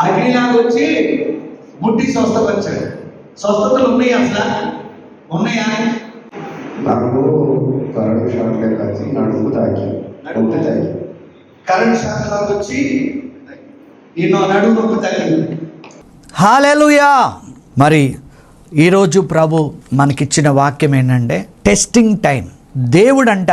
అగ్నిలాగా వచ్చి ముట్టి స్వస్థపరిచాడు. స్వస్థతలు ఉన్నాయి అసలు? ఉన్నాయా? నాకు కరెంట్ షాక్ నడుము తాకి నొప్పి తాకి. కరెంట్ శాఖలోకి వచ్చి నిన్ను నడుము నొప్పి హాలెలుయా! మరి ఈరోజు ప్రభు మనకిచ్చిన వాక్యం ఏంటంటే టెస్టింగ్ టైం దేవుడంట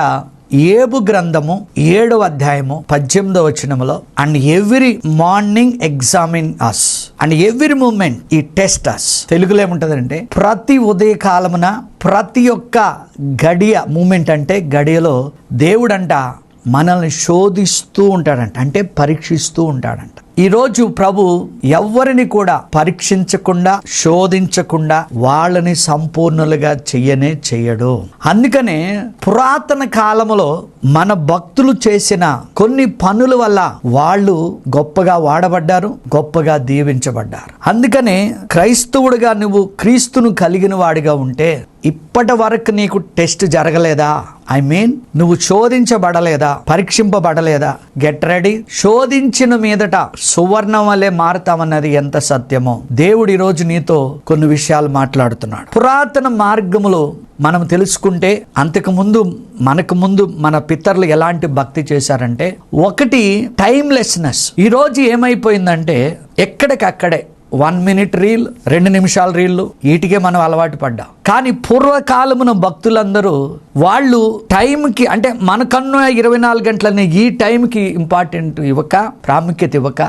ఏబు గ్రంథము ఏడవ అధ్యాయము పద్దెనిమిదవ వచనములో and every morning examine us and every moment ఈ టెస్ట్ అస్ తెలుగులో ఏముంటుందంటే ప్రతి ఉదయ కాలమున ప్రతి ఒక్క గడియ మూమెంట్ అంటే గడియలో దేవుడంట మనల్ని శోధిస్తూ ఉంటాడంట అంటే పరీక్షిస్తూ ఉంటాడంట. ఈరోజు ప్రభు ఎవరిని కూడా పరీక్షించకుండా శోధించకుండా వాళ్ళని సంపూర్ణులుగా చెయ్యనే చెయ్యడు. అందుకనే పురాతన కాలములో మన భక్తులు చేసిన కొన్ని పనుల వల్ల వాళ్ళు గొప్పగా వాడబడ్డారు గొప్పగా దీవించబడ్డారు. అందుకనే క్రైస్తవుడిగా నువ్వు క్రీస్తును కలిగిన వాడిగా ఉంటే ఇప్పటి వరకు నీకు టెస్ట్ జరగలేదా? ఐ మీన్ నువ్వు శోధించబడలేదా? పరీక్షింపబడలేదా? Get ready. శోధించిన మీదట సువర్ణం వలె మారుతామన్నది ఎంత సత్యమో దేవుడు ఈరోజు నీతో కొన్ని విషయాలు మాట్లాడుతున్నాడు. పురాతన మార్గములో మనం తెలుసుకుంటే అంతకుముందు మనకు ముందు మన పితరులు ఎలాంటి భక్తి చేశారంటే ఒకటి టైమ్లెస్నెస్. ఈరోజు ఏమైపోయిందంటే ఎక్కడికక్కడే వన్ మినిట్ రీల్ రెండు నిమిషాల రీళ్ళు వీటికే మనం అలవాటు పడ్డాం. కానీ పూర్వకాలమున భక్తులందరూ వాళ్ళు టైంకి అంటే మనకన్నా ఇరవై నాలుగు గంటలని ఈ టైంకి ఇంపార్టెంట్ ఇవ్వక ప్రాముఖ్యత ఇవ్వక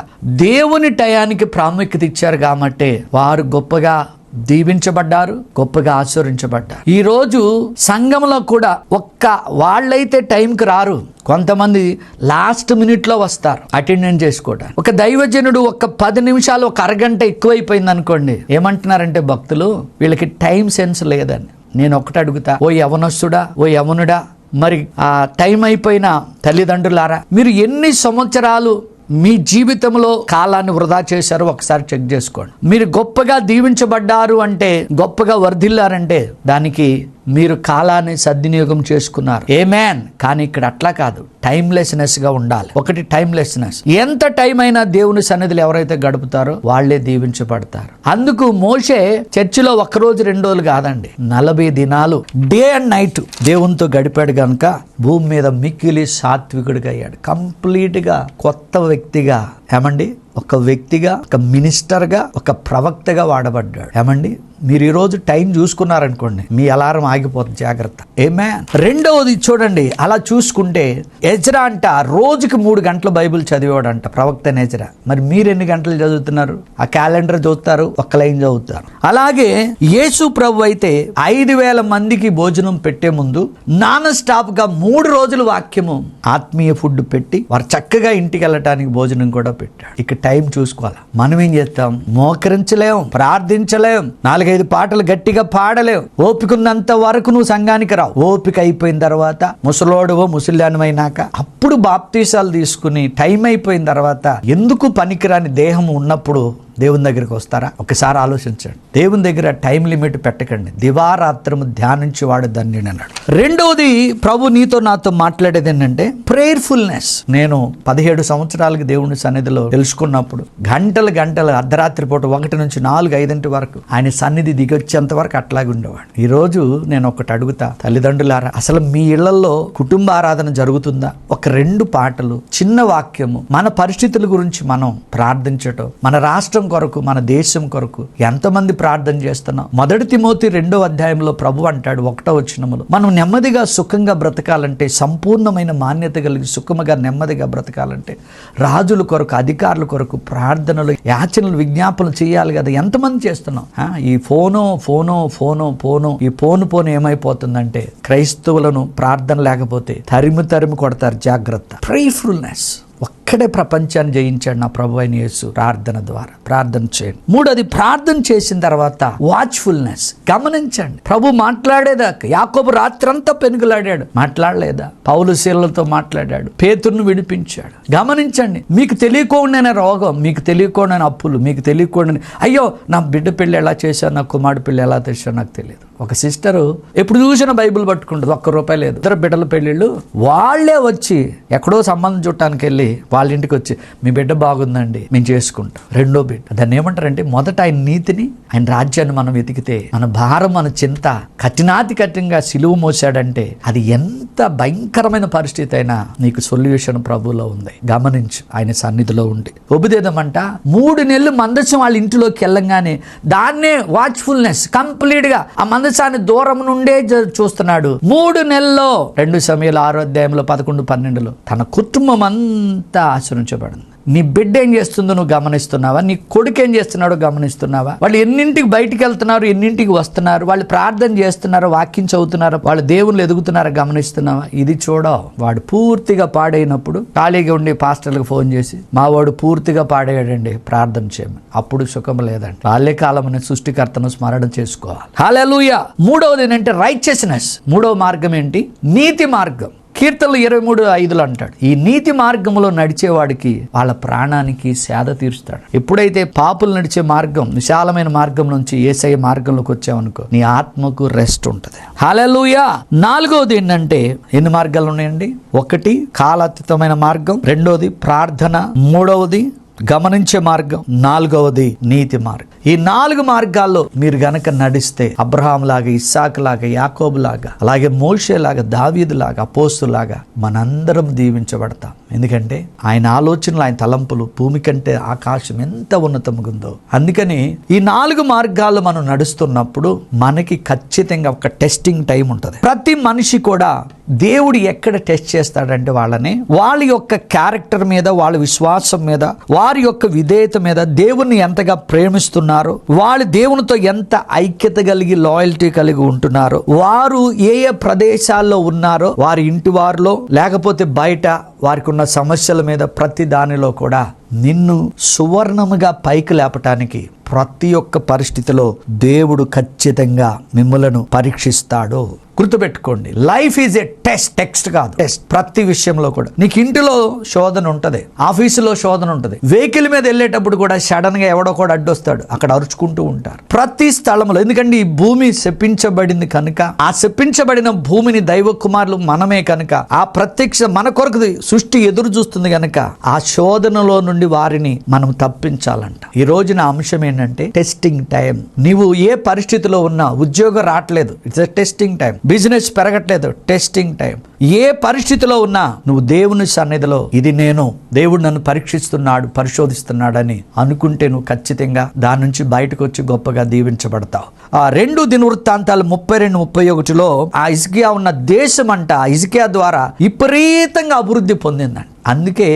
దేవుని టయానికి ప్రాముఖ్యత ఇచ్చారు కాబట్టి వారు గొప్పగా దీవించబడ్డారు గొప్పగా ఆచరించబడ్డారు. ఈరోజు సంఘంలో కూడా ఒక్క వాళ్ళైతే టైంకి రారు. కొంతమంది లాస్ట్ మినిట్లో వస్తారు అటెండెన్స్ చేసుకోవడానికి. ఒక దైవజనుడు ఒక పది నిమిషాలు ఒక అరగంట ఎక్కువైపోయింది అనుకోండి. ఏమంటున్నారంటే భక్తులు వీళ్ళకి టైం సెన్స్ లేదని నేను ఒకటి అడుగుతా ఓ యవనస్తుడా ఓ యవనుడా మరి ఆ టైం అయిపోయిన తల్లిదండ్రులారా మీరు ఎన్ని సంవత్సరాలు మీ జీవితంలో కాలాన్ని వృధా చేశారో ఒకసారి చెక్ చేసుకోండి. మీరు గొప్పగా దీవించబడ్డారు అంటే గొప్పగా వర్ధిల్లారంటే దానికి మీరు కాలాన్ని సద్వినియోగం చేసుకున్నారు. ఏ మ్యాన్ కానీ ఇక్కడ అట్లా కాదు. టైమ్లెస్నెస్గా ఉండాలి. ఒకటి టైమ్లెస్నెస్ ఎంత టైం అయినా దేవుని సన్నిధిలో ఎవరైతే గడుపుతారో వాళ్ళే దీవించబడతారు. అందుకు మోషే చర్చిలో ఒకరోజు రెండు రోజులు కాదండి. నలభై దినాలు డే అండ్ నైట్ దేవునితో గడిపాడు కనుక భూమి మీద మిక్కిలి సాత్వికుడిగా అయ్యాడు. కంప్లీట్గా కొత్త వ్యక్తిగా ఏమండి ఒక వ్యక్తిగా ఒక మినిస్టర్గా ఒక ప్రవక్తగా వాడబడ్డాడు. ఏమండి మీరు ఈరోజు టైం చూసుకున్నారనుకోండి మీ అలారం ఆగిపోతుంది జాగ్రత్త. ఏమే రెండవది చూడండి అలా చూసుకుంటే ఎజరా అంట రోజుకి మూడు గంటలు బైబిల్ చదివేవాడంట ప్రవక్త ఎజ్రా. మరి మీరు ఎన్ని గంటలు చదువుతున్నారు? ఆ క్యాలెండర్ చూస్తారు ఒక్క లైన్ చదువుతారు. అలాగే యేసు ప్రభు అయితే ఐదు వేల మందికి భోజనం పెట్టే ముందు నాన్ స్టాప్గా మూడు రోజులు వాక్యము ఆత్మీయ ఫుడ్ పెట్టి వారు చక్కగా ఇంటికి వెళ్ళటానికి భోజనం కూడా పెట్టాడు. ఇక టైం చూసుకోవాలా? మనం ఏం చేస్తాం? మోకరించలేం ప్రార్థించలేం నాలుగైదు పాటలు గట్టిగా పాడలేం. ఓపికన్నంత వరకు నువ్వు సంఘానికి రావు. ఓపిక అయిపోయిన తర్వాత ముసలోడవో ముసలిదానివైనాక అప్పుడు బాప్తీసాలు తీసుకుని టైం అయిపోయిన తర్వాత ఎందుకు పనికిరాని దేహం ఉన్నప్పుడు దేవుని దగ్గరికి వస్తారా? ఒకసారి ఆలోచించండి. దేవుని దగ్గర టైం లిమిట్ పెట్టకండి. దివారాత్రము ధ్యానించి వాడు ధన్యుడు అన్నాడు. రెండవది ప్రభు నీతో నాతో మాట్లాడేది ఏంటంటే ప్రేయర్ఫుల్నెస్ నేను పదిహేడు సంవత్సరాలకి దేవుని సన్నిధిలో తెలుసుకున్నప్పుడు గంటలు గంటలు అర్ధరాత్రి పూట ఒకటి నుంచి నాలుగు ఐదింటి వరకు ఆయన సన్నిధి దిగొచ్చేంత వరకు అట్లాగే ఉండేవాడు ఈ రోజు నేను ఒకటి అడుగుతా తల్లిదండ్రులారా అసలు మీ ఇళ్ళలో కుటుంబ ఆరాధన జరుగుతుందా? ఒక రెండు పాటలు చిన్న వాక్యము మన పరిస్థితుల గురించి మనం ప్రార్థించటం మన రాష్ట్రం కొరకు మన దేశం కొరకు ఎంతమంది ప్రార్థన చేస్తున్నాం? మొదటి తిమోతి రెండో అధ్యాయంలో ప్రభు అంటాడు ఒకటో వచ్చినములు మనం నెమ్మదిగా సుఖంగా బ్రతకాలంటే సంపూర్ణమైన మాన్యత కలిగి సుఖముగా నెమ్మదిగా బ్రతకాలంటే రాజుల కొరకు అధికారుల కొరకు ప్రార్థనలు యాచనలు విజ్ఞాపనలు చేయాలి కదా. ఎంతమంది చేస్తున్నాం? ఈ ఫోను ఫోను ఫోను ఫోను ఈ ఫోను ఫోను ఏమైపోతుందంటే క్రైస్తవులను ప్రార్థన లేకపోతే తరిమి తరిమి కొడతారు జాగ్రత్త. ప్రేఫుల్నెస్ ఒక్కడే ప్రపంచాన్ని జయించాడు నా ప్రభు అయిన యేసు ప్రార్థన ద్వారా. ప్రార్థన చేయండి. మూడోది ప్రార్థన చేసిన తర్వాత వాచ్ఫుల్నెస్ గమనించండి. ప్రభు మాట్లాడేదాకా యాకోబు రాత్రంతా పెనుగులాడాడు. మాట్లాడలేదా? పౌలు శీలతో మాట్లాడాడు. పేతుర్ను విడిపించాడు. గమనించండి. మీకు తెలియకుండానే రోగం మీకు తెలియకుండానే అప్పులు మీకు తెలియకుండానే అయ్యో నా బిడ్డ పెళ్ళి ఎలా చేశాను నా కుమారుడు పెళ్ళి ఎలా తెచ్చాను నాకు తెలియదు. ఒక సిస్టరు ఎప్పుడు చూసినా బైబిల్ పట్టుకుంటుంది ఒక్క రూపాయి లేదు. ఇద్దరు బిడ్డల పెళ్ళిళ్ళు వాళ్ళే వచ్చి ఎక్కడో సంబంధం చుట్టానికి వెళ్ళి వాళ్ళ ఇంటికి వచ్చి మీ బిడ్డ బాగుందండి మేము చేసుకుంటాం. రెండో బిడ్డ. దాన్ని ఏమంటారంటే మొదట ఆయన నీతిని ఆయన రాజ్యాన్ని మనం వెతికితే మన భారం మన చింత కఠినాతి కఠినంగా సిలువు మోసాడంటే అది ఎంత భయంకరమైన పరిస్థితి అయినా నీకు సొల్యూషన్ ప్రభువులో ఉంది. గమనించు ఆయన సన్నిధిలో ఉండి. ఒబుదేదమంట మూడు నెలలు మందసం వాళ్ళ ఇంటిలోకి వెళ్ళంగానే దాన్నే వాచ్ఫుల్నెస్ కంప్లీట్గా ఆ మందసాన్ని దూరం నుండే చూస్తున్నాడు. మూడు నెలల్లో రెండు సమయాలు ఆరో అధ్యాయంలో పదకొండు పన్నెండులో తన కుటుంబం అంతా ఆచరించబడింది. నీ బిడ్డ ఏం చేస్తుందో నువ్వు గమనిస్తున్నావా? నీ కొడుకు ఏం చేస్తున్నాడో గమనిస్తున్నావా? వాళ్ళు ఎన్నింటికి బయటికి వెళ్తున్నారు ఎన్నింటికి వస్తున్నారు? వాళ్ళు ప్రార్థన చేస్తున్నారు వాక్యం చదువుతున్నారు? వాళ్ళు దేవుళ్ళు ఎదుగుతున్నారో గమనిస్తున్నావా? ఇది చూడవు. వాడు పూర్తిగా పాడైనప్పుడు ఖాళీగా ఉండి పాస్టర్లకు ఫోన్ చేసి మా వాడు పూర్తిగా పాడేయడండి ప్రార్థన చేయమని. అప్పుడు సుఖం లేదండి. వాళ్ళే కాలమని సృష్టికర్తను స్మరణ చేసుకోవాలి. హాలూయ మూడవది ఏంటంటే రైచెస్నెస్ మూడవ మార్గం ఏంటి? నీతి మార్గం. కీర్తనలు ఇరవై మూడు ఐదులు అంటాడు ఈ నీతి మార్గంలో నడిచేవాడికి వాళ్ళ ప్రాణానికి సేద తీరుస్తాడు. ఎప్పుడైతే పాపులు నడిచే మార్గం విశాలమైన మార్గం నుంచి ఏసఐ మార్గంలోకి వచ్చావనుకో నీ ఆత్మకు రెస్ట్ ఉంటుంది. హాలూయా నాలుగవది ఏంటంటే ఎన్ని మార్గాలు ఉన్నాయండి? ఒకటి కాలాతీతమైన మార్గం రెండవది ప్రార్థన మూడవది గమనించే మార్గం నాలుగవది నీతి మార్గం. ఈ నాలుగు మార్గాల్లో మీరు గనక నడిస్తే అబ్రహాం లాగా ఇస్సాక్ లాగా యాకోబు లాగా అలాగే మోషే లాగా దావీదు లాగా అపోస్తు లాగా మనందరం దీవించబడతాం. ఎందుకంటే ఆయన ఆలోచనలు ఆయన తలంపులు భూమి కంటే ఆకాశం ఎంత ఉన్నతంగా ఉందో అందుకని ఈ నాలుగు మార్గాలు మనం నడుస్తున్నప్పుడు మనకి ఖచ్చితంగా ఒక టెస్టింగ్ టైం ఉంటుంది. ప్రతి మనిషి కూడా దేవుడు ఎక్కడ టెస్ట్ చేస్తాడంటే వాళ్ళని వాళ్ళ యొక్క క్యారెక్టర్ మీద వాళ్ళ విశ్వాసం మీద వారి యొక్క విధేయత మీద దేవుణ్ణి ఎంతగా ప్రేమిస్తున్నారో వాళ్ళు దేవునితో ఎంత ఐక్యత కలిగి లాయల్టీ కలిగి ఉంటున్నారో వారు ఏ ఏ ప్రదేశాల్లో ఉన్నారో వారి ఇంటి వారిలో లేకపోతే బయట వారికి ఉన్న సమస్యల మీద ప్రతి దానిలో కూడా నిన్ను సువర్ణముగా పైకి లేపటానికి ప్రతి ఒక్క పరిస్థితిలో దేవుడు ఖచ్చితంగా మిమ్మలను పరీక్షిస్తాడు. గుర్తుపెట్టుకోండి life is a test text కాదు. టెస్ట్ ప్రతి విషయంలో కూడా. నీకు ఇంటిలో శోధన ఉంటుంది ఆఫీసులో శోధన ఉంటుంది. వెహికల్ మీద వెళ్ళేటప్పుడు కూడా సడన్గా ఎవడో కూడా అడ్డొస్తాడు అక్కడ అరుచుకుంటూ ఉంటారు. ప్రతి స్థలంలో ఎందుకంటే ఈ భూమి శపించబడింది కనుక ఆ శపించబడిన భూమిని దైవ కుమారులు మనమే కనుక ఆ ప్రత్యక్ష మన కొరకు సృష్టి ఎదురు చూస్తుంది కనుక ఆ శోధనలో నుండి వారిని మనం తప్పించాలంట. ఈ రోజున అంశం ఏంటంటే టెస్టింగ్ టైం నీవు ఏ పరిస్థితిలో ఉన్నా ఉద్యోగం రావట్లేదు. ఇట్స్ టెస్టింగ్ టైం బిజినెస్ పెరగట్లేదు. టెస్టింగ్ టైం ఏ పరిస్థితిలో ఉన్నా నువ్వు దేవుని సన్నిధిలో ఇది నేను దేవుడు నన్ను పరీక్షిస్తున్నాడు పరిశోధిస్తున్నాడని అనుకుంటే నువ్వు ఖచ్చితంగా దాని నుంచి బయటకు వచ్చి గొప్పగా దీవించబడతావు. ఆ రెండు దినవృత్తాంతాలు ముప్పై రెండు ముప్పై ఒకటిలో ఆ ఇసుకియా ఉన్న దేశం అంట ఆ ద్వారా విపరీతంగా అభివృద్ధి పొందిందండి అందుకే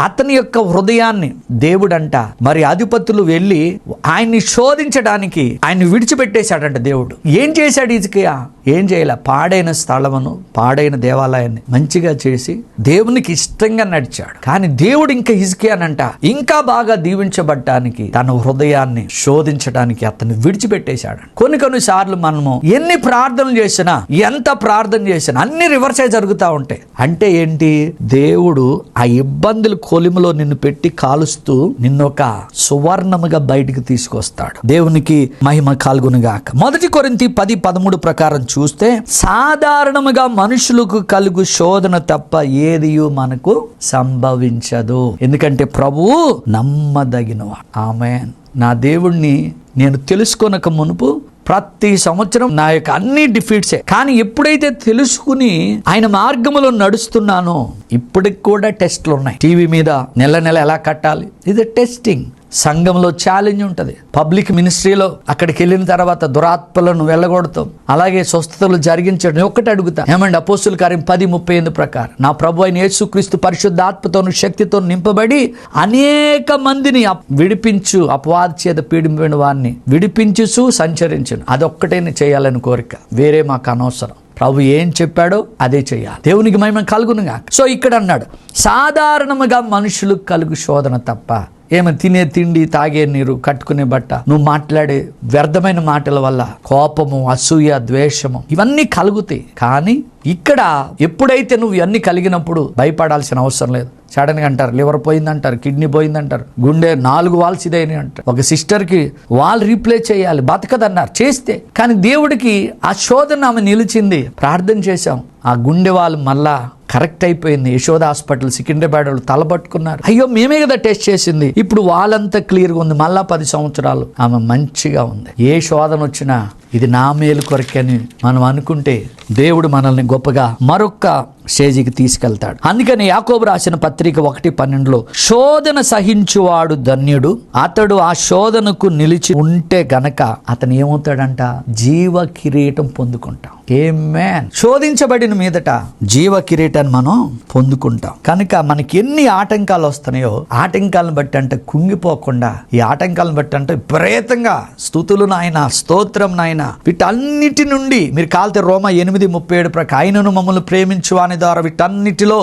అతని యొక్క హృదయాన్ని దేవుడంట. మరి అధిపతులు వెళ్ళి ఆయన్ని శోధించడానికి ఆయన్ని విడిచిపెట్టేశాడంట దేవుడు. ఏం చేశాడు ఇజకియా ఏం చేయాల. పాడైన స్థలమును పాడైన దేవాలయాన్ని మంచిగా చేసి దేవునికి ఇష్టంగా నడిచాడు. కానీ దేవుడు ఇంకా ఇజకియానంట ఇంకా బాగా దీవించబడ్డానికి తన హృదయాన్ని శోధించడానికి అతన్ని విడిచిపెట్టేశాడు. కొన్ని కొన్ని సార్లు మనము ఎన్ని ప్రార్థనలు చేసినా ఎంత ప్రార్థన చేసినా అన్ని రివర్సే జరుగుతూ ఉంటాయి. అంటే ఏంటి? దేవుడు ఆ ఇబ్బందులు కొలిములో నిన్ను పెట్టి కాలుస్తూ నిన్ను ఒక సువర్ణముగా బయటికి తీసుకొస్తాడు. దేవునికి మహిమ కాల్గునుగాక మొదటి కొరింతి పది పదమూడు ప్రకారం చూస్తే సాధారణముగా మనుషులకు కలుగు శోధన తప్ప ఏది మనకు సంభవించదు. ఎందుకంటే ప్రభువు నమ్మదగినవాడు. ఆమె నా దేవుణ్ణి నేను తెలుసుకొనక మునుపు ప్రతి సంవత్సరం నా యొక్క అన్ని డిఫీట్సే కానీ ఎప్పుడైతే తెలుసుకుని ఆయన మార్గములో నడుస్తున్నానో ఇప్పటికి కూడా టెస్ట్లు ఉన్నాయి. టీవీ మీద నెల నెల ఎలా కట్టాలి? ఇది టెస్టింగ్ సంఘంలో ఛాలెంజ్ ఉంటుంది. పబ్లిక్ మినిస్ట్రీలో అక్కడికి వెళ్ళిన తర్వాత దురాత్మలను వెళ్ళగొడతాం. అలాగే స్వస్థతలు జరిగించడం ఒక్కటి అడుగుతా. ఏమండి అపోస్తుల కార్యం పది ముప్పై ఎనిమిది ప్రకారం. నా ప్రభు అయిన యేసుక్రీస్తు పరిశుద్ధాత్మతోను శక్తితో నింపబడి అనేక మందిని అప్- విడిపించు అపవాద చేత పీడింపబడిన వారిని విడిపించుసు సంచరించను. అదొక్కటే చేయాలని కోరిక. వేరే మాకు అనవసరం. ప్రభు ఏం చెప్పాడో అదే చేయాలి. దేవునికి మహిమ కలుగునుగా సో ఇక్కడ అన్నాడు సాధారణముగా మనుషులు కలుగు శోధన తప్ప ఏమో తినే తిండి తాగే నీరు కట్టుకునే బట్ట. నువ్వు మాట్లాడే వ్యర్థమైన మాటల వల్ల కోపము అసూయ ద్వేషము ఇవన్నీ కలుగుతాయి. కానీ ఇక్కడ ఎప్పుడైతే నువ్వు ఇవన్నీ కలిగినప్పుడు భయపడాల్సిన అవసరం లేదు. సడన్గా అంటారు లివర్ పోయిందంటారు కిడ్నీ పోయిందంటారు గుండె నాలుగు వాల్స్ ఇదైన అంటారు. ఒక సిస్టర్కి వాల్ రీప్లేస్ చేయాలి బతకదన్నారు చేస్తే. కానీ దేవుడికి ఆ శోధన ఆమె నిలిచింది. ప్రార్థన చేశాం. ఆ గుండె వాళ్ళు మళ్ళా కరెక్ట్ అయిపోయింది. యశోద హాస్పిటల్ సికింద్రాబాద్ వాళ్ళు తలపట్టుకున్నారు అయ్యో మేమే కదా టెస్ట్ చేసింది. ఇప్పుడు వాళ్ళంతా క్లియర్గా ఉంది. మళ్ళా పది సంవత్సరాలు ఆమె మంచిగా ఉంది. ఏ శోధన వచ్చినా ఇది నా మేలు కొరకని అని మనం అనుకుంటే దేవుడు మనల్ని గొప్పగా మరొక్క స్టేజికి తీసుకెళ్తాడు. అందుకని యాకోబు రాసిన పత్రిక ఒకటి పన్నెండులో శోధన సహించువాడు ధన్యుడు. అతడు ఆ శోధనకు నిలిచి ఉంటే గనక అతను ఏమవుతాడంట? జీవ కిరీటం పొందుకుంటాం. ఏ మ్యాన్ శోధించబడిన మీదట జీవ కిరీటాన్ని మనం పొందుకుంటాం. కనుక మనకి ఎన్ని ఆటంకాలు వస్తున్నాయో ఆటంకాలను బట్టి అంటే కుంగిపోకుండా ఈ ఆటంకాలను బట్టి అంటే విపరీతంగా స్థుతులు నాయన స్తోత్రం నాయన వీటన్నిటి నుండి మీరు కాల్తే రోమ ఎనిమిది ముప్పై ఏడు ప్రక ఆయనను మమ్మల్ని ప్రేమించు వాని ద్వారా వీటన్నిటిలో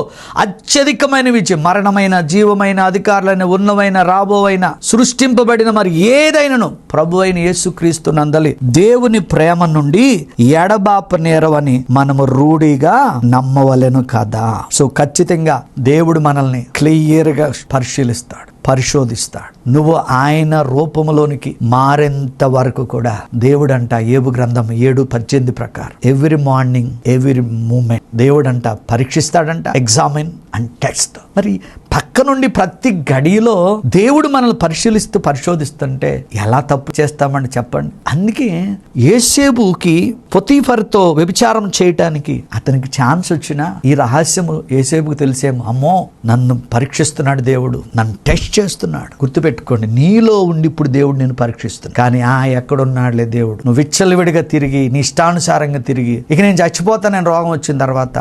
అత్యధికమైన విజయం మరణమైన జీవమైన అధికారులైన ఉన్నవైన రాబోవైన సృష్టింపబడిన మరి ఏదైనను ప్రభు అయిన యేసుక్రీస్తు నందలి దేవుని ప్రేమ నుండి ఎడబాప నేరవని మనము రూఢిగా నమ్మవలెను కదా. సో ఖచ్చితంగా దేవుడు మనల్ని క్లియర్గా పరిశీలిస్తాడు పరిశోధిస్తాడు. నువ్వు ఆయన రూపంలోనికి మారేంత వరకు కూడా దేవుడంట ఏబు గ్రంథం ఏడు పద్దెనిమిది ప్రకారం ఎవ్రీ మార్నింగ్ ఎవ్రీ మూమెంట్ దేవుడంట పరీక్షిస్తాడంట ఎగ్జామిన్ అండ్ టెస్ట్. మరి పక్క నుండి ప్రతి గడిలో దేవుడు మనల్ని పరిశీలిస్తూ పరిశోధిస్తుంటే ఎలా తప్పు చేస్తామని చెప్పండి. అందుకే ఏసేబుకి పొతీఫర్తో వ్యభిచారం చేయటానికి అతనికి ఛాన్స్ వచ్చినా ఈ రహస్యము ఏసేబుకు తెలిసేమో అమ్మో నన్ను పరీక్షిస్తున్నాడు దేవుడు నన్ను టెస్ట్ చేస్తున్నాడు. గుర్తుపెట్టుకోండి నీలో ఉండి ఇప్పుడు దేవుడు నేను పరీక్షిస్తున్నాను కానీ ఆ ఎక్కడున్నాడులే దేవుడు. నువ్వు విచ్చలవిడిగా తిరిగి నీ ఇష్టానుసారంగా తిరిగి ఇక నేను చచ్చిపోతానని రోగం వచ్చిన తర్వాత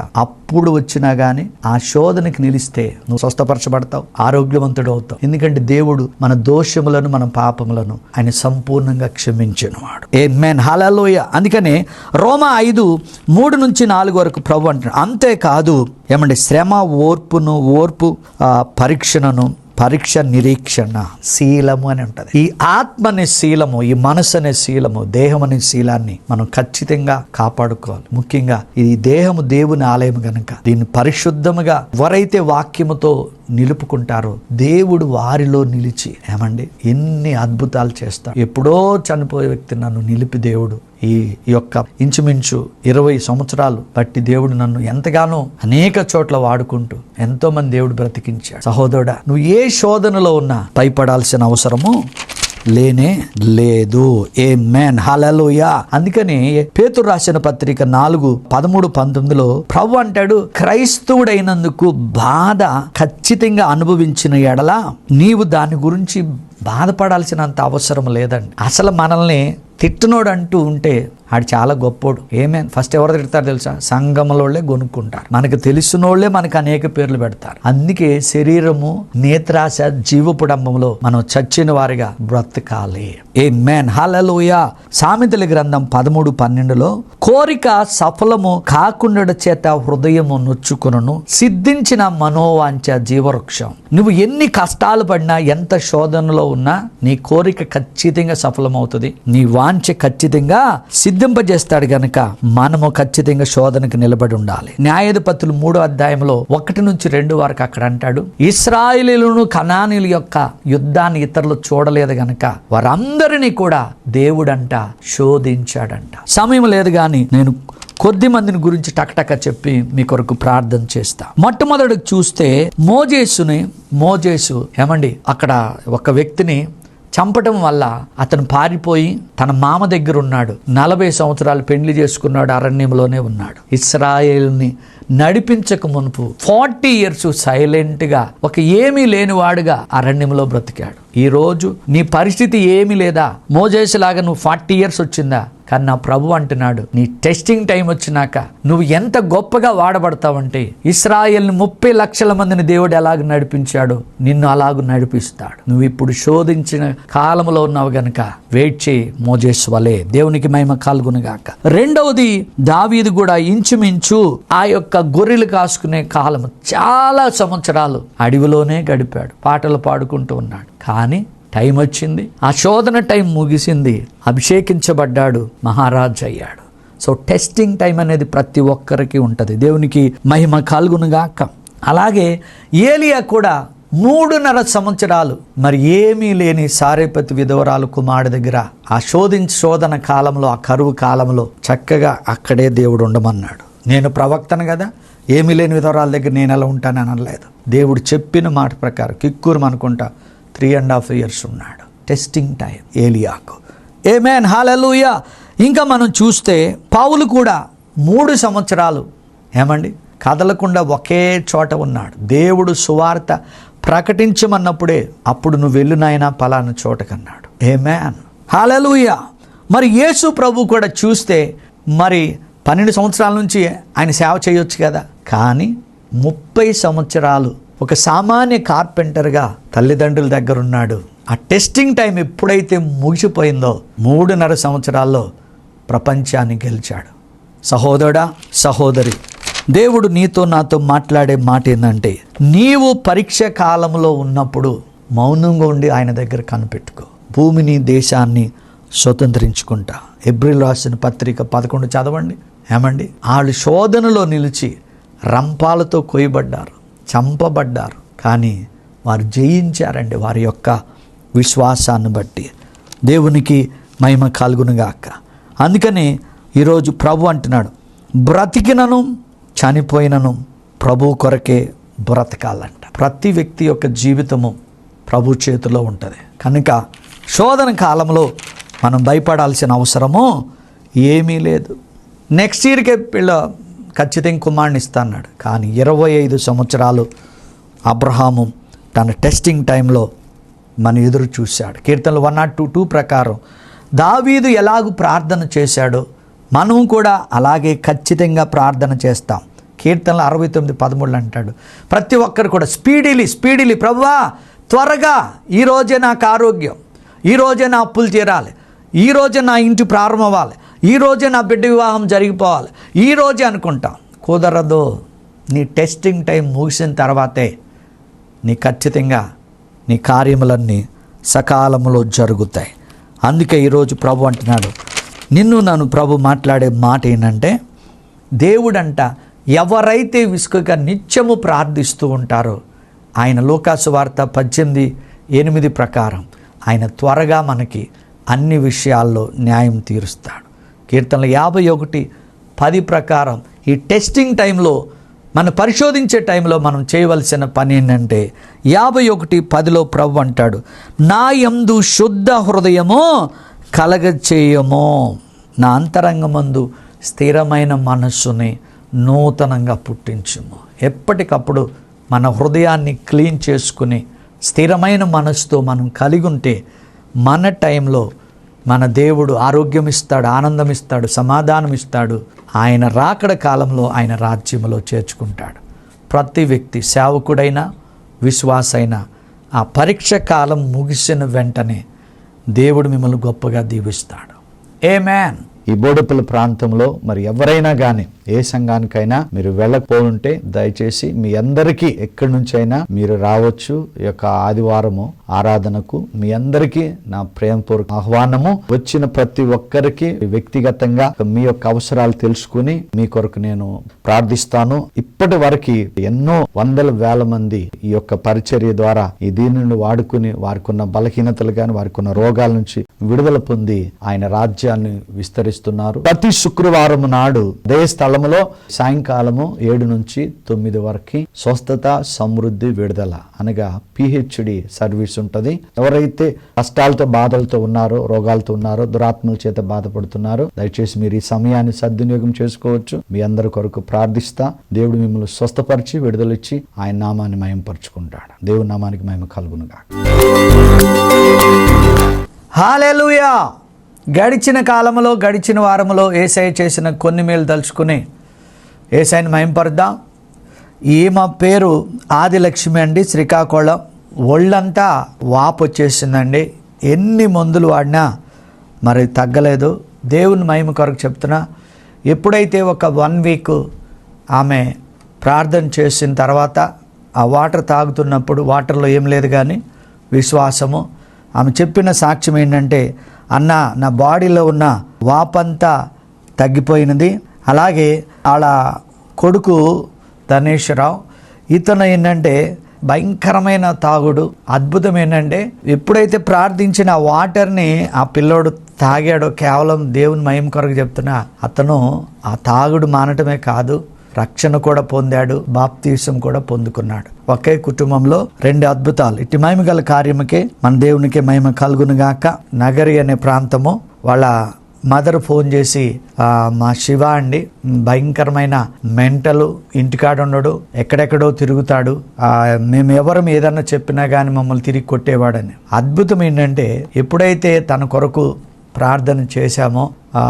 అప్పుడు వచ్చినా గానీ ఆ శోధనకి నిలిస్తే నువ్వు స్వస్థపరచబడతావు ఆరోగ్యవంతుడు అవుతావు. ఎందుకంటే దేవుడు మన దోషములను మన పాపములను ఆయన సంపూర్ణంగా క్షమించినవాడు. ఏ మెన్ హలలోయ అందుకనే రోమా ఐదు మూడు నుంచి నాలుగు వరకు ప్రభు అంటున్నాడు. అంతేకాదు ఏమంటే శ్రమ ఓర్పును ఓర్పు పరీక్షణను పరీక్ష నిరీక్షణ శీలము అని ఉంటుంది. ఈ ఆత్మ అనే శీలము ఈ మనసు అనే శీలము దేహం అనే శీలాన్ని మనం ఖచ్చితంగా కాపాడుకోవాలి. ముఖ్యంగా ఈ దేహము దేవుని ఆలయం కనుక దీన్ని పరిశుద్ధముగా ఎవరైతే వాక్యముతో నిలుపుకుంటారో దేవుడు వారిలో నిలిచి ఏమండి? ఎన్ని అద్భుతాలు చేస్తాడు. ఎప్పుడో చనిపోయే వ్యక్తి నన్ను నిలిపి దేవుడు ఈ యొక్క ఇంచుమించు ఇరవై సంవత్సరాలు బట్టి దేవుడు నన్ను ఎంతగానో అనేక చోట్ల వాడుకుంటూ ఎంతో మంది దేవుడు బ్రతికించాడు. సహోదరుడా నువ్వు ఏ శోధనలో ఉన్నా భయపడాల్సిన అవసరము లేనే లేదు. ఏ మ్యాన్ హలలోయ అందుకని పేతురు రాసిన పత్రిక నాలుగు పదమూడు పంతొమ్మిదిలో ప్రభు అంటాడు క్రైస్తవుడైనందుకు బాధ ఖచ్చితంగా అనుభవించిన ఎడల నీవు దాని గురించి బాధపడాల్సినంత అవసరం లేదండి. అసలు మనల్ని తిట్టునోడు అంటూ ఉంటే ఆడు చాలా గొప్పోడు. ఏమేన్ ఫస్ట్ ఎవరు తిడతారు తెలుసా? సంగమలోళ్ళే కొనుక్కుంటారు మనకు తెలిసినోళ్ళే మనకు అనేక పేర్లు పెడతారు. అందుకే శరీరము నేత్రాశ జీవపుడంబంలో మనం చచ్చిన వారిగా బ్రతకాలి. ఏ మేన్ హలలోయ సామెతల గ్రంథం పదమూడు పన్నెండులో కోరిక సఫలము కాకుండా చేత హృదయము నొచ్చుకును సిద్ధించిన మనోవాంఛ జీవవృక్షం. నువ్వు ఎన్ని కష్టాలు పడినా ఎంత శోధనలో ఉన్నా నీ కోరిక ఖచ్చితంగా సఫలమవుతుంది. నీ వాంఛ ఖచ్చితంగా సిద్ధింపజేస్తాడు గనక మనము ఖచ్చితంగా శోధనకు నిలబడి ఉండాలి. న్యాయాధిపతులు మూడో అధ్యాయంలో ఒకటి నుంచి రెండు వరకు అక్కడ అంటాడు ఇస్రాయిలీలను కనానీల యొక్క యుద్ధాన్ని ఇతరులు చూడలేదు గనక వారందరినీ కూడా దేవుడంట శోధించాడంట. సమయం లేదు కానీ నేను కొద్ది మందిని గురించి టకటక చెప్పి మీ కొరకు ప్రార్థన చేస్తా. మొట్టమొదటి చూస్తే మోజేసుని మోజేసు ఏమండి? అక్కడ ఒక వ్యక్తిని చంపటం వల్ల అతను పారిపోయి తన మామ దగ్గర ఉన్నాడు. నలభై సంవత్సరాలు పెళ్ళి చేసుకున్నాడు అరణ్యంలోనే ఉన్నాడు. ఇస్రాయేల్ని నడిపించక మునుపు ఫార్టీ ఇయర్స్ సైలెంట్గా ఒక ఏమీ లేనివాడుగా అరణ్యంలో బ్రతికాడు. ఈరోజు నీ పరిస్థితి ఏమీ లేదా? మోజేసిలాగా నువ్వు ఫార్టీ ఇయర్స్ వచ్చిందా? కానీ నా ప్రభు అంటున్నాడు నీ టెస్టింగ్ టైం వచ్చినాక నువ్వు ఎంత గొప్పగా వాడబడతావంటే ఇస్రాయల్ని ముప్పై లక్షల మందిని దేవుడు ఎలాగ నడిపించాడో నిన్ను అలాగ నడిపిస్తాడు. నువ్వు ఇప్పుడు శోధించిన కాలంలో ఉన్నావు గనక వెయిట్ చేయి మోజేస్ వలే దేవునికి మహిమ కాల్గొనగాక. రెండవది దావీది కూడా ఇంచుమించు ఆ యొక్క గొర్రెలు కాసుకునే కాలం చాలా సంవత్సరాలు అడవిలోనే గడిపాడు పాటలు పాడుకుంటూ ఉన్నాడు. కానీ టైం వచ్చింది. ఆ శోధన టైం ముగిసింది. అభిషేకించబడ్డాడు. మహారాజ్ అయ్యాడు. సో టెస్టింగ్ టైం అనేది ప్రతి ఒక్కరికి ఉంటుంది. దేవునికి మహిమ కలుగునుగాక అలాగే ఏలియా కూడా మూడున్నర సంవత్సరాలు మరి ఏమీ లేని సారేపతి విధవరాలు కుమారుడి దగ్గర ఆ శోధించి శోధన కాలంలో ఆ కరువు కాలంలో చక్కగా అక్కడే దేవుడు ఉండమన్నాడు. నేను ప్రవక్తను కదా. ఏమీ లేని విధవరాల దగ్గర నేను ఎలా ఉంటానని అనలేదు. దేవుడు చెప్పిన మాట ప్రకారం కిక్కూరు అనుకుంటా. త్రీ అండ్ హాఫ్ ఇయర్స్ ఉన్నాడు. టెస్టింగ్ టైం ఏలియాకు ఏమాన్ హాలూయా ఇంకా మనం చూస్తే పావులు కూడా మూడు సంవత్సరాలు. ఏమండి? కదలకుండా ఒకే చోట ఉన్నాడు. దేవుడు సువార్త ప్రకటించమన్నప్పుడే అప్పుడు నువ్వు వెళ్ళు నాయనా పలానా చోటకన్నాడు హేమాన్ హాలూయా మరి యేసు ప్రభు కూడా చూస్తే మరి పన్నెండు సంవత్సరాల నుంచి ఆయన సేవ చేయొచ్చు కదా. కానీ ముప్పై సంవత్సరాలు ఒక సామాన్య కార్పెంటర్గా తల్లిదండ్రుల దగ్గర ఉన్నాడు ఆ టెస్టింగ్ టైం ఎప్పుడైతే ముగిసిపోయిందో మూడున్నర సంవత్సరాల్లో ప్రపంచాన్ని గెలిచాడు. సహోదరుడా సహోదరి దేవుడు నీతో నాతో మాట్లాడే మాట ఏంటంటే నీవు పరీక్ష కాలంలో ఉన్నప్పుడు మౌనంగా ఉండి ఆయన దగ్గర కనిపెట్టుకో. భూమిని దేశాన్ని స్వతంత్రించుకుంటా. ఏప్రిల్ రాసిన పత్రిక పదకొండు చదవండి. ఏమండి? వాళ్ళు శోధనలో నిలిచి రంపాలతో కొయ్యబడ్డారు. చంపబడ్డారు. కానీ వారు జయించారండి. వారి యొక్క విశ్వాసాన్ని బట్టి. దేవునికి మహిమ కలుగునుగాక. అందుకని ఈరోజు ప్రభు అంటున్నాడు బ్రతికినను చనిపోయినను ప్రభు కొరకే బ్రతకాలంట. ప్రతి వ్యక్తి యొక్క జీవితము ప్రభు చేతిలో ఉంటుంది. కనుక శోధన కాలంలో మనం భయపడాల్సిన అవసరము ఏమీ లేదు. నెక్స్ట్ ఇయర్కే పిల్ల ఖచ్చితంగా కుమారుని ఇస్తాన్నాడు కానీ ఇరవై ఐదు సంవత్సరాలు అబ్రహాము తన టెస్టింగ్ టైంలో మన ఎదురు చూశాడు. కీర్తనలు వన్ నాట్ టూ టూ ప్రకారం దావీదు ఎలాగూ ప్రార్థన చేశాడో మనం కూడా అలాగే ఖచ్చితంగా ప్రార్థన చేస్తాం. కీర్తనలు అరవై తొమ్మిది పదమూడు అంటాడు. ప్రతి ఒక్కరు కూడా స్పీడీలీ స్పీడీలీ ప్రవ్వా త్వరగా ఈరోజే నాకు ఆరోగ్యం ఈరోజే నా అప్పులు తీరాలి ఈరోజే నా ఇంటి ప్రారంభం అవ్వాలి ఈరోజే నా బిడ్డ వివాహం జరిగిపోవాలి. ఈరోజే అనుకుంటాం కుదరదు నీ టెస్టింగ్ టైం ముగిసిన తర్వాతే నీ ఖచ్చితంగా నీ కార్యములన్నీ సకాలంలో జరుగుతాయి. అందుకే ఈరోజు ప్రభు అంటున్నాడు నిన్ను నన్ను ప్రభు మాట్లాడే మాట ఏంటంటే దేవుడంట ఎవరైతే విసుకగా నిత్యము ప్రార్థిస్తూ ఉంటారో ఆయన లోకాసు వార్త పద్దెనిమిది ఎనిమిది ప్రకారం ఆయన త్వరగా మనకి అన్ని విషయాల్లో న్యాయం తీరుస్తాడు. కీర్తనలు యాభై ఒకటి పది ప్రకారం ఈ టెస్టింగ్ టైంలో మనం పరిశోధించే టైంలో మనం చేయవలసిన పని ఏంటంటే యాభై ఒకటి పదిలో ప్రభు అంటాడు నా ఎందు శుద్ధ హృదయము కలగచేయము నా అంతరంగమందు స్థిరమైన మనస్సుని నూతనంగా పుట్టించుము. ఎప్పటికప్పుడు మన హృదయాన్ని క్లీన్ చేసుకుని స్థిరమైన మనసుతో మనం కలిగి ఉంటే మన టైంలో మన దేవుడు ఆరోగ్యం ఇస్తాడు ఆనందం ఇస్తాడు సమాధానం ఇస్తాడు ఆయన రాకడ కాలంలో ఆయన రాజ్యంలో చేర్చుకుంటాడు. ప్రతి వ్యక్తి సేవకుడైనా విశ్వాసైనా ఆ పరీక్ష కాలం ముగిసిన వెంటనే దేవుడు మిమ్మల్ని గొప్పగా దీవిస్తాడు. ఏ మ్యాన్ ఈ బోడుపల్లి ప్రాంతంలో మరి ఎవరైనా కానీ ఏ సంఘానికైనా మీరు వెళ్ళకపోతుంటే దయచేసి మీ అందరికీ ఎక్కడి నుంచైనా మీరు రావచ్చు. ఈ యొక్క ఆదివారము ఆరాధనకు మీ అందరికీ నా ప్రేమపూర్వక ఆహ్వానము. వచ్చిన ప్రతి ఒక్కరికి వ్యక్తిగతంగా మీ యొక్క అవసరాలు తెలుసుకుని మీ కొరకు నేను ప్రార్థిస్తాను. ఇప్పటి వరకు ఎన్నో వందల వేల మంది ఈ యొక్క పరిచర్య ద్వారా ఈ దీనిని వాడుకుని వారికి ఉన్న బలహీనతలు కానీ వారికి ఉన్న రోగాల నుంచి విడుదల పొంది ఆయన రాజ్యాన్ని విస్తరి విస్తరిస్తున్నారు ప్రతి శుక్రవారం నాడు అదే స్థలములో సాయంకాలము ఏడు నుంచి తొమ్మిది వరకు స్వస్థత సమృద్ధి విడుదల అనగా పిహెచ్డి సర్వీస్ ఉంటది. ఎవరైతే కష్టాలతో బాధలతో ఉన్నారో రోగాలతో ఉన్నారో దురాత్మల చేత బాధపడుతున్నారో దయచేసి మీరు ఈ సమయాన్ని సద్వినియోగం చేసుకోవచ్చు. మీ అందరి కొరకు ప్రార్థిస్తా. దేవుడు మిమ్మల్ని స్వస్థపరిచి విడుదలిచ్చి ఆయన నామాన్ని మయంపరుచుకుంటాడు దేవుని నామానికి మహిమ కలుగునుగా హాలెలుయా గడిచిన కాలంలో గడిచిన వారములో ఏసఐ చేసిన కొన్ని మేలు తలుచుకుని ఏసైని మయంపరుద్దాం. ఈమె పేరు ఆదిలక్ష్మి అండి శ్రీకాకుళం. ఒళ్ళంతా వాపు వచ్చేసిందండి. ఎన్ని మందులు వాడినా మరి తగ్గలేదు. దేవుని మహిమ కొరకు చెప్తున్నా ఎప్పుడైతే ఒక వన్ వీక్ ఆమె ప్రార్థన చేసిన తర్వాత ఆ వాటర్ తాగుతున్నప్పుడు వాటర్లో ఏం లేదు కానీ విశ్వాసము ఆమె చెప్పిన సాక్ష్యం ఏంటంటే అన్న నా బాడీలో ఉన్న వాపంతా తగ్గిపోయినది. అలాగే వాళ్ళ కొడుకు ధనేశ్వరరావు ఇతను ఏంటంటే భయంకరమైన తాగుడు. అద్భుతం ఏంటంటే ఎప్పుడైతే ప్రార్థించిన వాటర్ని ఆ పిల్లోడు తాగాడో కేవలం దేవుని మయం కొరకు చెప్తున్నా అతను ఆ తాగుడు మానటమే కాదు. రక్షణ కూడా పొందాడు బాప్తీసం కూడా పొందుకున్నాడు. ఒకే కుటుంబంలో రెండు అద్భుతాలు. ఇటు మహిమ గల కార్యముకే మన దేవునికి మహిమ కలుగునుగాక నగరి అనే ప్రాంతము వాళ్ళ మదర్ ఫోన్ చేసి మా శివ అండి భయంకరమైన మెంటలు ఇంటికాడ ఉండడు ఎక్కడెక్కడో తిరుగుతాడు. మేము ఎవరం ఏదన్నా చెప్పినా కానీ మమ్మల్ని తిరిగి కొట్టేవాడని. అద్భుతం ఏంటంటే ఎప్పుడైతే తన కొరకు ప్రార్థన చేశామో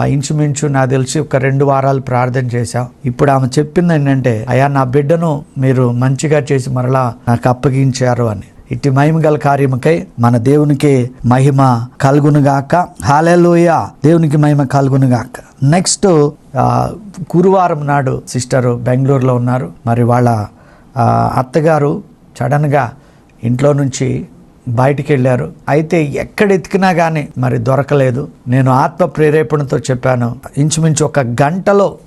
ఇంచుమించు నాకు తెలిసి ఒక రెండు వారాలు ప్రార్థన చేశాం. ఇప్పుడు ఆమె చెప్పింది ఏంటంటే అయ్యా నా బిడ్డను మీరు మంచిగా చేసి మరలా నాకు అప్పగించారు అని. ఇట్టి మహిమ గల కార్యముకై మన దేవునికి మహిమ కలుగునుగాక హాలెలూయ! దేవునికి మహిమ కలుగునుగాక నెక్స్ట్ గురువారం నాడు సిస్టర్ బెంగళూరులో ఉన్నారు. మరి వాళ్ళ అత్తగారు సడన్గా ఇంట్లో నుంచి బయటికి వెళ్ళారు అయితే ఎక్కడ ఎతికినా కానీ మరి దొరకలేదు. నేను ఆత్మ ప్రేరేపణతో చెప్పాను ఇంచుమించు ఒక గంటలో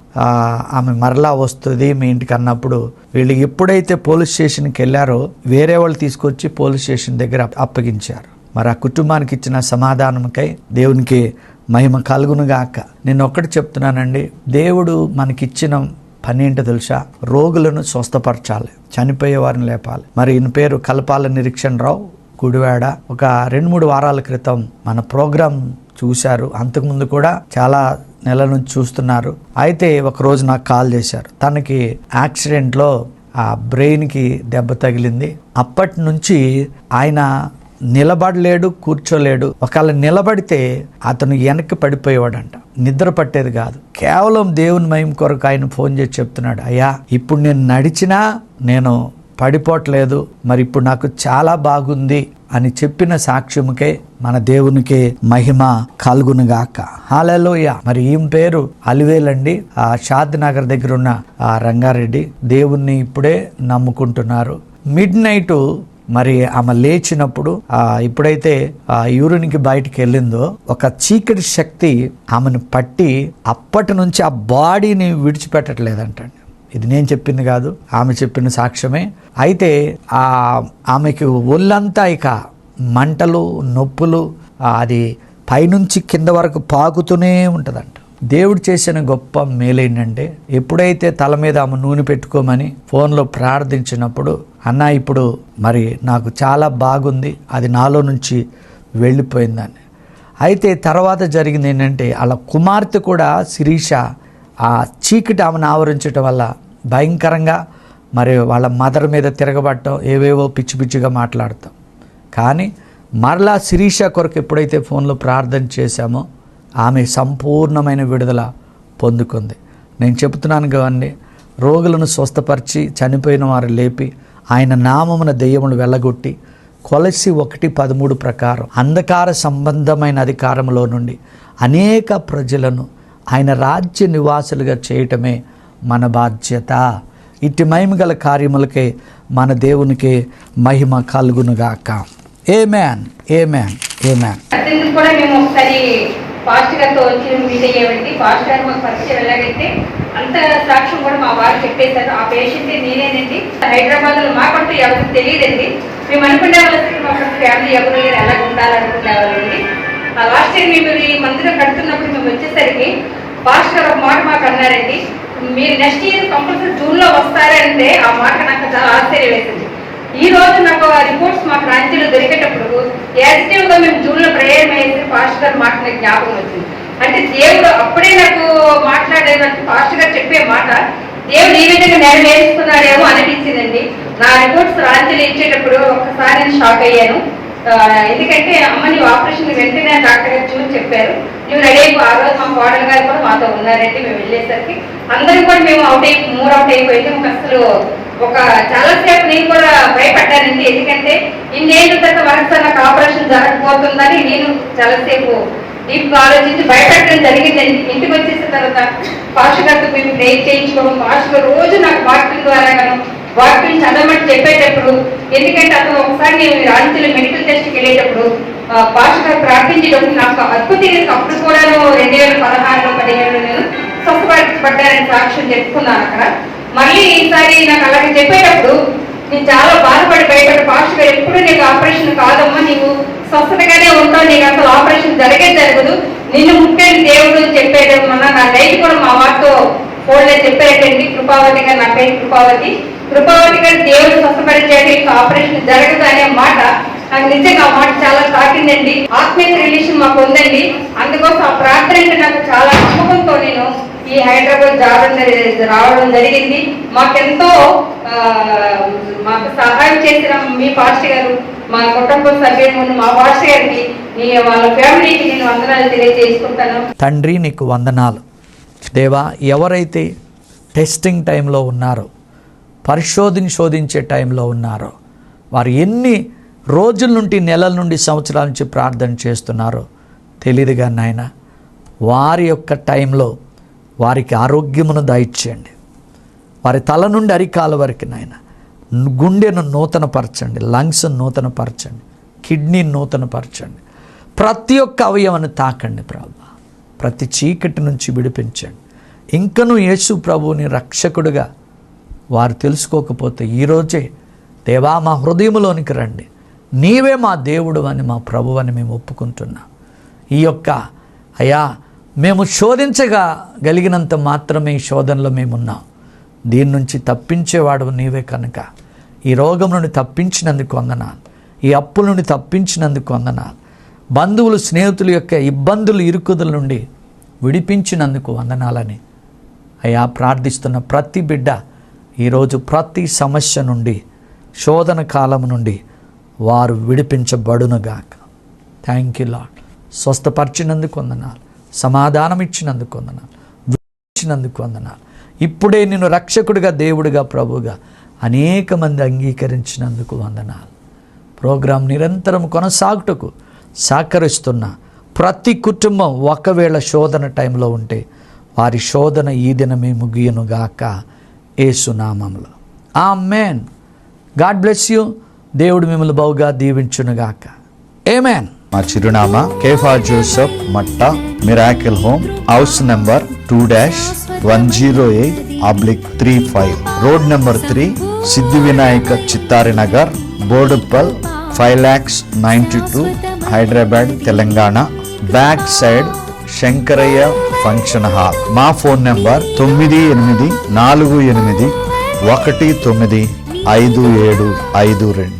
ఆమె మరలా వస్తుంది మీ ఇంటికి అన్నప్పుడు వీళ్ళు ఎప్పుడైతే పోలీస్ స్టేషన్కి వెళ్ళారో వేరే వాళ్ళు తీసుకొచ్చి పోలీస్ స్టేషన్ దగ్గర అప్పగించారు. మరి ఆ కుటుంబానికి ఇచ్చిన సమాధానంకై దేవునికి మహిమ కలుగునుగాక. నేను ఒక్కటి చెప్తున్నానండి దేవుడు మనకిచ్చిన పని ఏంటో తెలుసా? రోగులను స్వస్థపరచాలి చనిపోయే వారిని లేపాలి. మరి ఈయన పేరు కలపాల నిరీక్షణ రావు గుడివాడ ఒక రెండు మూడు వారాల క్రితం మన ప్రోగ్రాం చూశారు. అంతకుముందు కూడా చాలా నెల నుంచి చూస్తున్నారు. అయితే ఒక రోజు నాకు కాల్ చేశారు. తనకి యాక్సిడెంట్లో ఆ బ్రెయిన్కి దెబ్బ తగిలింది. అప్పటి నుంచి ఆయన నిలబడలేడు కూర్చోలేడు. ఒకవేళ నిలబడితే అతను వెనక్కి పడిపోయేవాడంట. నిద్ర పట్టేది కాదు. కేవలం దేవుని మయం కొరకు ఆయన ఫోన్ చేసి చెప్తున్నాడు అయ్యా ఇప్పుడు నేను నడిచినా నేను పడిపోవట్లేదు మరి ఇప్పుడు నాకు చాలా బాగుంది అని చెప్పిన సాక్ష్యముకే మన దేవునికి మహిమ కలుగునుగాక. హాలలోయ మరి ఈం పేరు అలివేలండి ఆ షాద్ నగర్ దగ్గర ఉన్న ఆ రంగారెడ్డి దేవుణ్ణి ఇప్పుడే నమ్ముకుంటున్నారు. మిడ్ నైట్ మరి ఆమె లేచినప్పుడు ఆ ఇప్పుడైతే ఆ యూరిన్కి బయటికి వెళ్ళిందో ఒక చీకటి శక్తి ఆమెను పట్టి అప్పటి నుంచి ఆ బాడీని విడిచిపెట్టట్లేదంటండి. ఇది నేను చెప్పింది కాదు ఆమె చెప్పిన సాక్ష్యమే. అయితే ఆ ఆమెకి ఒళ్ళంతా ఇక మంటలు నొప్పులు అది పైనుంచి కింద వరకు పాకుతూనే ఉంటుందంట. దేవుడు చేసిన గొప్ప మేలేంటంటే ఎప్పుడైతే తల మీద ఆమె నూనె పెట్టుకోమని ఫోన్లో ప్రార్థించినప్పుడు అన్న ఇప్పుడు మరి నాకు చాలా బాగుంది అది నాలో నుంచి వెళ్ళిపోయిందని. అయితే తర్వాత జరిగింది ఏంటంటే వాళ్ళ కుమార్తె కూడా శిరీష ఆ చీకటి ఆమెను ఆవరించడం వల్ల భయంకరంగా మరి వాళ్ళ మదర్ మీద తిరగబడటం ఏవేవో పిచ్చి పిచ్చిగా మాట్లాడతాం కానీ మరలా శిరీష కొరకు ఎప్పుడైతే ఫోన్లో ప్రార్థన చేశామో ఆమె సంపూర్ణమైన విడుదల పొందుకుంది. నేను చెబుతున్నాను కదండి రోగులను స్వస్థపరిచి చనిపోయిన వారు లేపి ఆయన నామమున దెయ్యములు వెళ్ళగొట్టి కొలసి ఒకటి పదమూడు ప్రకారం అంధకార సంబంధమైన అధికారంలో నుండి అనేక ప్రజలను ఆయన రాజ్య నివాసులుగా చేయటమే మన బాధ్యత. ఇట్టి మహిమ గల కార్యములకే మన దేవునికి మహిమ కలుగునుగాక. A man a man a man కూడా మేము ఒకసారి ఫాస్ట్ గారితో వచ్చి మీట్ అయ్యేవండి. ఫాస్ట్ గారు మాకు పరిచయం ఎలాగైతే అంత సాక్ష్యం కూడా మా వారు చెప్పేశారు. ఆ పేషెంట్ నేనేనండి హైదరాబాద్లో మాకంటూ ఎవరికి తెలియదండి. మేము అనుకునే వాళ్ళకి మా ఫ్యామిలీ ఎవరు లేరు ఎలా ఉండాలనుకునే వాళ్ళండి. లాస్ట్ ఇయర్ మేము ఈ మందిరం కడుతున్నప్పుడు మేము వచ్చేసరికి పాస్టర్ ఒక మాట మాకు అన్నారండి మీరు నెక్స్ట్ ఇయర్ కంపల్సరీ జూన్లో వస్తారంటే ఆ మాట నాకు చాలా ఆశ్చర్యం వేసింది. ఈ రోజు నాకు ఆ రిపోర్ట్స్ మాకు రాంచీలో దొరికేటప్పుడు యాజిటివ్గా మేము జూన్లో ప్రేయర్ అయింది పాస్టర్ గారు మాట నాకు జ్ఞాపకం వచ్చింది. అంటే దేవుడు అప్పుడే నాకు మాట్లాడేదంటే పాస్టర్ గారు చెప్పే మాట దేవుడు ఈ విధంగా నెరవేరుస్తున్నాడేమో అనిపించిందండి. నా రిపోర్ట్స్ రాంచీలు ఇచ్చేటప్పుడు ఒక్కసారి నేను షాక్ అయ్యాను. ఎందుకంటే అమ్మని ఆపరేషన్ వెంటనే డాక్టర్ గారు చూసి చెప్పారు. నువ్వు రెడీ అయిపో ఆ రోజు మా కోడలు గారు కూడా మాతో ఉన్నారండి మేము వెళ్ళేసరికి. అందరం కూడా మేము అవుట్ అయిపో మూర్ అవుట్ అయిపోయింది మాకు అసలు ఒక చాలా సేపు నేను కూడా భయపడ్డానండి. ఎందుకంటే ఇన్నేళ్ళ తర్వాత వరకు నాకు ఆపరేషన్ జరగబోతుందని నేను చాలాసేపు డీప్ ఆలోచించి భయపెట్టడం జరిగిందండి. ఇంటికి వచ్చేసిన తర్వాత పాష గారితో మేము ప్రేర్ చేయించుకోవడం పాష రోజు నాకు వాకింగ్ ద్వారా వాటిని చదవమని చెప్పేటప్పుడు ఎందుకంటే అతను ఒకసారి నేను రాంచీలో మెడికల్ టెస్ట్కి వెళ్ళేటప్పుడు ఆ, ప్రార్థించేటప్పుడు నాకు అద్భుతంగా అప్పుడు కూడా రెండు వేల పదహారులో పదిహేడులో నేను స్వస్థపడ్డానని సాక్ష్యం చెప్పుకున్నాను అక్కడ. మళ్ళీ ఈసారి నాకు అలాగే చెప్పేటప్పుడు నేను చాలా బాధపడి బయటపడి పాస్టర్ ఎప్పుడు నీకు ఆపరేషన్ కాదమ్మా నీవు స్వస్థతగానే ఉంటావు నీకు అసలు ఆపరేషన్ జరిగే జరగదు నిన్ను ముట్టేది దేవుడు అని నా నైట్ కూడా మా వారితో ఫోన్లో చెప్పారటండి కృపావతి గారు నా పేరు కృపావతి. కృపావతి గారు దేవుడు స్వస్థపరిచేది ఆపరేషన్ జరగదు అనే మాట. నాకు నిజంగా ఆ మాట చాలా తాకిందండి ఆత్మీయ రిలేషన్ మాకు ఉందండి. అందుకోసం ఆ ప్రార్థన అంటే నాకు చాలా నమ్మకంతో నేను ఈ హైదరాబాద్ రావడం రావడం జరిగింది. మాకెంతో మాకు సహాయం చేసిన మీ పాస్టర్ గారు మా కుటుంబ సభ్యులు మా పాస్టర్ గారికి వాళ్ళ ఫ్యామిలీకి నేను వందనాలు తెలియజేసుకుంటాను. తండ్రి నీకు వందనాలు. దేవా ఎవరైతే టెస్టింగ్ టైంలో ఉన్నారో పరిశోధన శోధించే టైంలో ఉన్నారో. వారు ఎన్ని రోజుల నుండి నెలల నుండి సంవత్సరాల నుంచి ప్రార్థన చేస్తున్నారో? తెలియదుగా నాయన. వారి యొక్క టైంలో వారికి ఆరోగ్యమును దయచేయండి. వారి తల నుండి అరికాల వరకు నాయన. గుండెను నూతనపరచండి. లంగ్స్ నూతనపరచండి. కిడ్నీ నూతనపరచండి. ప్రతి ఒక్క అవయవాన్ని తాకండి ప్రభు. ప్రతి చీకటి నుంచి విడిపించండి. ఇంకను యేసు ప్రభువుని రక్షకుడుగా వారు తెలుసుకోకపోతే ఈరోజే దేవా మా హృదయములోనికి రండి. నీవే మా దేవుడు అని మా ప్రభు అని మేము ఒప్పుకుంటున్నాం. ఈ యొక్క అయ్యా మేము శోధించగా గలిగినంత మాత్రమే ఈ శోధనలో మేమున్నాం. దీని నుంచి తప్పించేవాడు నీవే కనుక. ఈ రోగం నుండి తప్పించినందుకు వందనాలు. ఈ అప్పుల నుండి తప్పించినందుకు వందనాలు. బంధువులు స్నేహితుల యొక్క ఇబ్బందులు ఇరుకుదల నుండి విడిపించినందుకు వందనాలని. అయ్యా ప్రార్థిస్తున్న ప్రతి బిడ్డ ఈరోజు ప్రతి సమస్య నుండి శోధన కాలం నుండి వారు విడిపించబడునుగాక. థ్యాంక్ యూ లాడ్ స్వస్థపరిచినందుకు వందనాలు. సమాధానం ఇచ్చినందుకు వందనాలు. ఇచ్చినందుకు వందనాలు. ఇప్పుడే నేను రక్షకుడిగా దేవుడిగా ప్రభుగా అనేక మంది అంగీకరించినందుకు వందనాలు. ప్రోగ్రాం నిరంతరం కొనసాగుటకు సహకరిస్తున్న ప్రతి కుటుంబం ఒకవేళ శోధన టైంలో ఉంటే వారి శోధన ఈ దినమే ముగియనుగాక. ఏసునామంలో ఆ మేన్ గాడ్ బ్లెస్ యూ. దేవుడు మిమ్మల్ని బహుగా దీవించునుగాక. ఏమేన్? మా చిరునామా Kefa Joseph Matta miracle home house number two dash one zero eight oblique three five. Road number three Siddhi Vinayaka Chittari Nagar Boduppal five lakhs ninety two Hyderabad Telangana. Back side Shankaraiah function hall. మా phone number తొమ్మిది ఎనిమిది నాలుగు ఎనిమిది ఒకటి తొమ్మిది ఐదు ఏడు ఐదు రెండు.